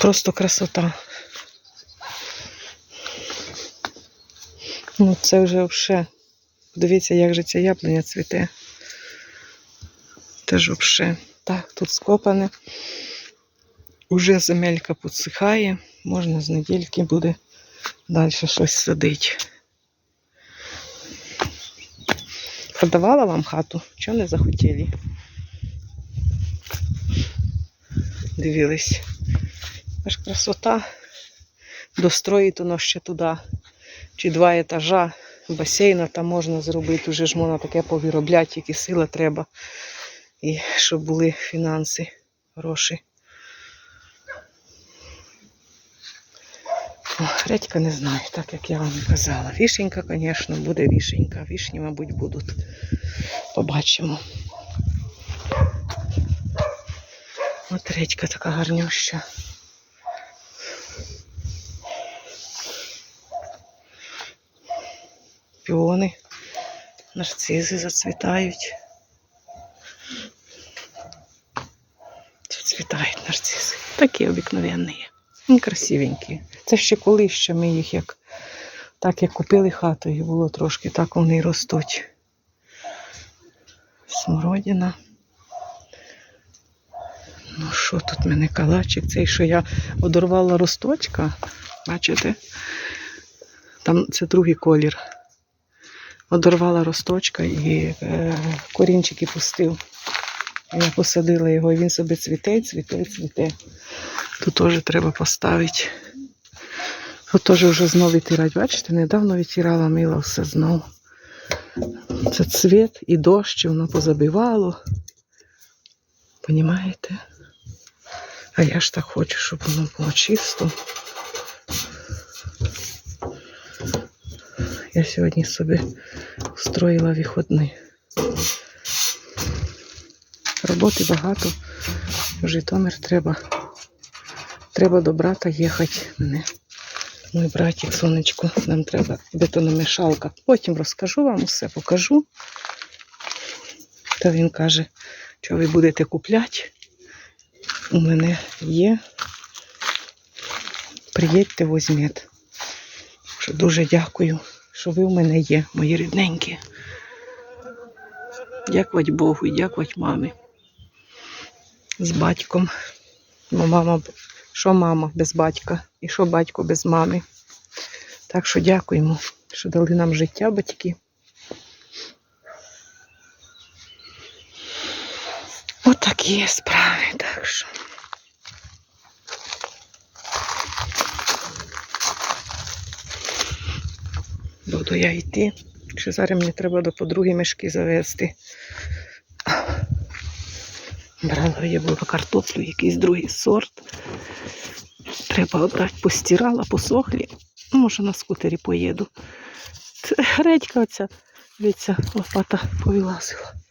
Просто красота. Ну, це вже все. Дивіться, як же ця яблуня цвіте. Теж взагалі. Так, тут скопане. Уже земелька підсихає. Можна з недільки буде далі щось садити. Продавала вам хату? Чого не захотіли? Дивились. Аж красота. Достроїть воно ще туди. Чи два етажа басейна там можна зробити. Уже ж можна таке повиробляти, тільки сила треба. І щоб були фінанси, гроші. О, редька не знаю, так як я вам казала. Вішенька, звісно, буде вішенька. Вішні, мабуть, будуть. Побачимо. От редька така гарнюща. Піони, нарцизи зацвітають. Зацвітають нарцизи. Такі обикновенні. Ну, красивенькі. Це ще коли ще ми їх як так як купили хату, і було трошки, так вони ростуть. Смородина. Ну, що тут в мене калачик? Цей, що я одорвала росточка, бачите? Там це другий колір. Одорвала росточка і е, корінчики пустив. Я посадила його, і він собі цвіте, цвіте, цвіте. Тут теж треба поставити. Тут теж вже знову витирати. Бачите, недавно витирала, мила все знову. Це цвіт і дощ, воно позабивало. Понімаєте? А я ж так хочу, щоб воно було чисто. Я сьогодні собі устроїла виходний. Роботи багато. В Житомир треба. Треба до брата їхати мене. Мой братик, сонечко, нам треба бетономішалка. Потім розкажу вам усе, покажу. Та він каже, що ви будете купляти. У мене є. Приїдьте, візьміть. Дуже дякую, що ви в мене є, мої рідненькі. Дякувати Богу і дякувати мамі. З батьком. Бо мама, що мама без батька, і що батько без мами. Так що дякуємо, що дали нам життя батьки. Отакі справи, так що. Буду я йти. Ще зараз мені треба до подруги мішки завести. Брала я була картоплю, якийсь другий сорт. Треба обрати, постирала, посохлі. Ну, Може на скутері поїду. Редька оця, дивіться, лопата повилазила.